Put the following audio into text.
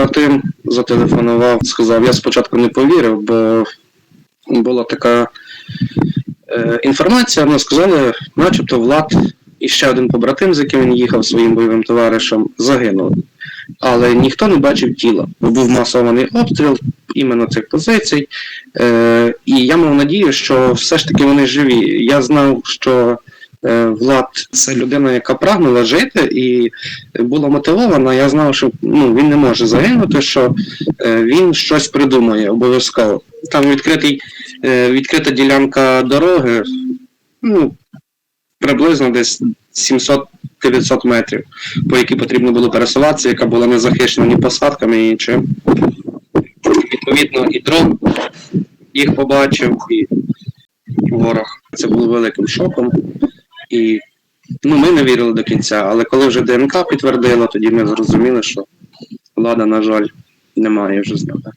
побратим зателефонував, сказав, я спочатку не повірив, бо була така е, інформація, ну сказали, начебто Влад і ще один побратим, з яким він їхав своїм бойовим товаришем, загинули. Але ніхто не бачив тіла. Був масований обстріл іменно цих позицій. Е, і я мав надію, що все ж таки вони живі. Я знав, що Влад це людина, яка прагнула жити і була мотивована. Я знав, що ну, він не може загинути, що е, він щось придумає обов'язково. Там відкритий, е, відкрита ділянка дороги, ну, приблизно десь 700-900 метрів, по якій потрібно було пересуватися, яка була не захищена ні посадками, ні нічим. Відповідно, і дрон їх побачив, і ворог. Це було великим шоком. І ну, ми не вірили до кінця, але коли вже ДНК підтвердила, тоді ми зрозуміли, що влада, на жаль, немає вже з нами.